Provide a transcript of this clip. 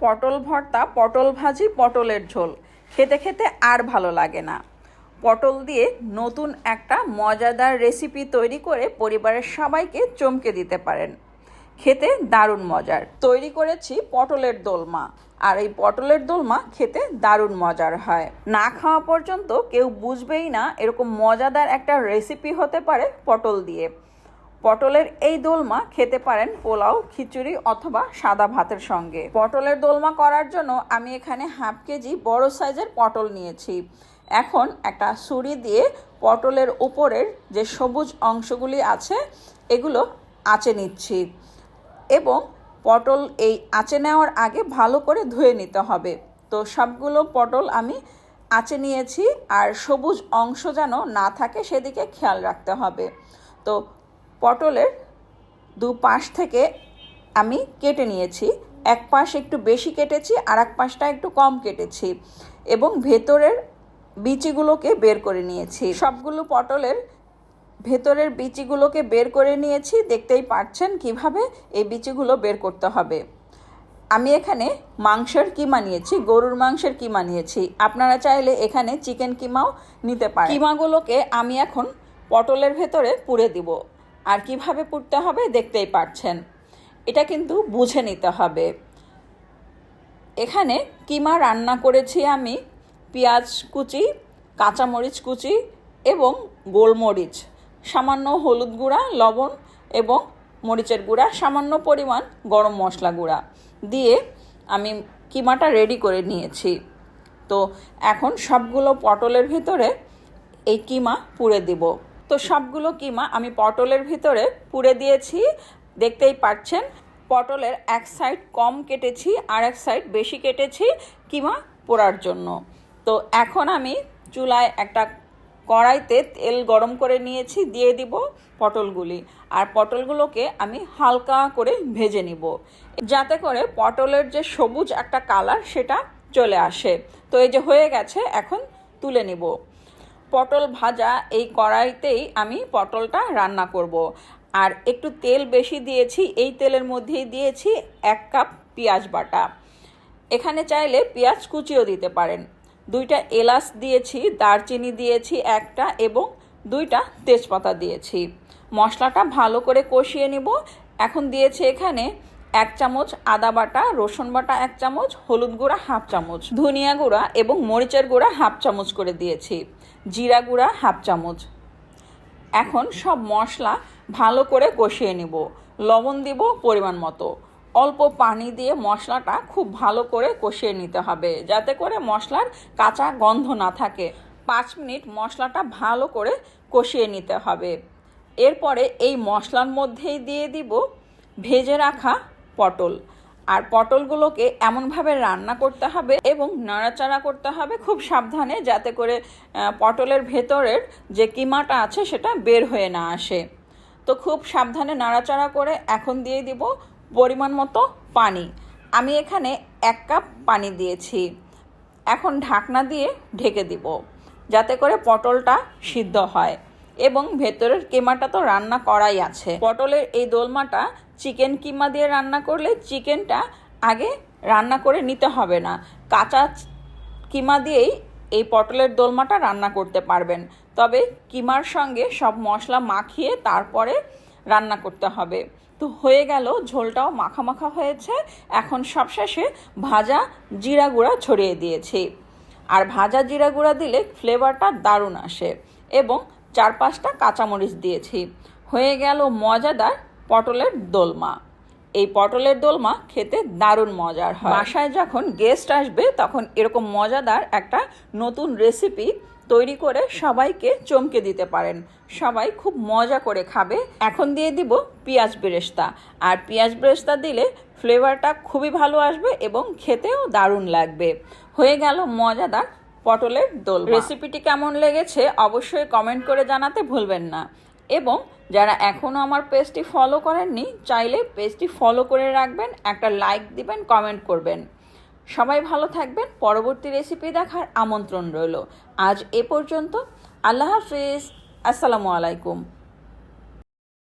পটল ভর্তা, পটল ভাজি, পটলের ঝোল। খেতে খেতে আর ভালো লাগে না। পটল দিয়ে নতুন একটা মজাদার রেসিপি তৈরি করে পরিবারের সবাইকে চমকে দিতে পারেন। খেতে দারুণ মজার। তৈরি করেছি পটলের দোলমা। আর এই পটলের দোলমা খেতে দারুণ মজার হয়। না খাওয়া পর্যন্ত কেউ বুঝবেই না এরকম মজাদার একটা রেসিপি হতে পারে পটল দিয়ে। পটলের এই দোলমা খেতে পারেন পোলাও, খিচুড়ি অথবা সাদা ভাতের সঙ্গে। পটলের দোলমা করার জন্য আমি এখানে হাফ কেজি বড় সাইজের পটল নিয়েছি। এখন একটা ছুরি দিয়ে পটলের উপরের যে সবুজ অংশগুলি আছে, এগুলো আঁচে নিচ্ছি এবং পটল এই আঁচে নেওয়ার আগে ভালো করে ধুয়ে নিতে হবে। তো সবগুলো পটল আমি আঁচে নিয়েছি আর সবুজ অংশ যেন না থাকে, সেদিকে খেয়াল রাখতে হবে। তো পটলের দু পাশ থেকে আমি কেটে নিয়েছি। এক পাশ একটু বেশি কেটেছি আর এক পাশটা একটু কম কেটেছি এবং ভেতরের বিচিগুলোকে বের করে নিয়েছি। সবগুলো পটলের ভেতরের বিচিগুলোকে বের করে নিয়েছি। দেখতেই পাচ্ছেন কীভাবে এই বিচিগুলো বের করতে হবে। আমি এখানে মাংসের কিমা নিয়েছি, গরুর মাংসের কিমা নিয়েছি। আপনারা চাইলে এখানে চিকেন কিমাও নিতে পারেন। কিমাগুলোকে আমি এখন পটলের ভেতরে পুড়ে দিব। আর কীভাবে পুড়তে হবে দেখতেই পাচ্ছেন এটা কিন্তু বুঝে নিতে হবে। এখানে কিমা রান্না করেছি আমি, পেঁয়াজ কুচি, কাঁচামরিচ কুচি এবং গোলমরিচ, সামান্য হলুদ গুঁড়া, লবণ এবং মরিচের গুঁড়া, সামান্য পরিমাণ গরম মশলা গুঁড়া দিয়ে আমি কিমাটা রেডি করে নিয়েছি। তো এখন সবগুলো পটলের ভিতরে এই কিমা পুড়ে দিব। তো সবগুলো কিমা আমি পটলের ভিতরে পুড়ে দিয়েছি, দেখতেই পাচ্ছেন। পটলের এক সাইড কম কেটেছি, আর এক সাইড বেশি কেটেছি কিমা পোড়ার জন্য। তো এখন আমি চুলায় একটা কড়াইতে তেল গরম করে নিয়েছি, দিয়ে দিব পটলগুলি। আর পটলগুলোকে আমি হালকা করে ভেজে নিব। যাতে করে পটলের যে সবুজ একটা কালার সেটা চলে আসে। তো এই যে হয়ে গেছে, এখন তুলে নিব। পটল ভাজা, এই কড়াইতেই আমি পটলটা রান্না করব। আর একটু তেল বেশি দিয়েছি, এই তেলের মধ্যেই দিয়েছি এক কাপ পেঁয়াজ বাটা। এখানে চাইলে পেঁয়াজ কুচিও দিতে পারেন। দুইটা এলাচ দিয়েছি, দারচিনি দিয়েছি একটা এবং দুইটা তেজপাতা দিয়েছি। মশলাটা ভালো করে কষিয়ে নিব। এখন দিয়েছি এখানে এক চামচ আদা বাটা, রসুন বাটা এক চামচ, হলুদ গুঁড়া হাফ চামচ, ধনিয়া গুঁড়া এবং মরিচের গুঁড়া হাফ চামচ করে দিয়েছি, জিরা গুঁড়া হাফ চামচ। এখন সব মশলা ভালো করে কষিয়ে নিব, লবণ দিব পরিমাণ মতো। অল্প পানি দিয়ে মশলাটা খুব ভালো করে কষিয়ে নিতে হবে, যাতে করে মশলার কাঁচা গন্ধ না থাকে। পাঁচ মিনিট মশলাটা ভালো করে কষিয়ে নিতে হবে। এরপরে এই মশলার মধ্যেই দিয়ে দিব ভেজে রাখা পটল। আর পটলগুলোকে এমনভাবে রান্না করতে হবে এবং নাড়াচাড়া করতে হবে খুব সাবধানে যাতে করে পটলের ভেতরের যে কিমাটা আছে সেটা বের হয়ে না আসে। তো খুব সাবধানে নাড়াচাড়া করে এখন দিয়ে দিব পরিমাণ মতো পানি। আমি এখানে এক কাপ পানি দিয়েছি। এখন ঢাকনা দিয়ে ঢেকে দিব যাতে করে পটলটা সিদ্ধ হয়। এবং ভেতরের কেমাটা তো রান্না করাই আছে। পটলের এই দোলমাটা চিকেন কিমা দিয়ে রান্না করলে চিকেনটা আগে রান্না করে নিতে হবে না। কাঁচা কিমা দিয়েই এই পটলের দোলমাটা রান্না করতে পারবেন। তবে কিমার সঙ্গে সব মশলা মাখিয়ে তারপরে রান্না করতে হবে। তো হয়ে গেল, ঝোলটাও মাখা মাখা হয়েছে। এখন সবশেষে ভাজা জিরা গুঁড়া ছড়িয়ে দিয়েছি। আর ভাজা জিরা গুঁড়া দিলে ফ্লেভারটা দারুণ আসে। এবং চার পাঁচটা কাঁচামরিচ দিয়েছি। হয়ে গেল মজাদার পটলের দোলমা। এই পটলের দোলমা খেতে দারুণ মজার হয়। বাসায় যখন গেস্ট আসবে, তখন এরকম মজাদার একটা নতুন রেসিপি তৈরি করে সবাইকে চমকে দিতে পারেন। সবাই খুব মজা করে খাবে। এখন দিয়ে দিব পেঁয়াজ বেরেস্তা। আর পেঁয়াজ বেরেস্তা দিলে ফ্লেভারটা খুবই ভালো আসবে এবং খেতেও দারুণ লাগবে। হয়ে গেল মজাদার পটলের দোল রেসিপিটি কেমন লেগেছে অবশ্যই কমেন্ট করে জানাতে ভুলবেন না। এবং যারা এখনও আমার পেজটি ফলো করেননি, চাইলে পেজটি ফলো করে রাখবেন, একটা লাইক দিবেন কমেন্ট করবেন। সবাই ভালো থাকবেন, পরবর্তী রেসিপি দেখার আমন্ত্রণ রইল। আজ এ পর্যন্ত, আল্লাহ হাফিজ, আসসালামু আলাইকুম।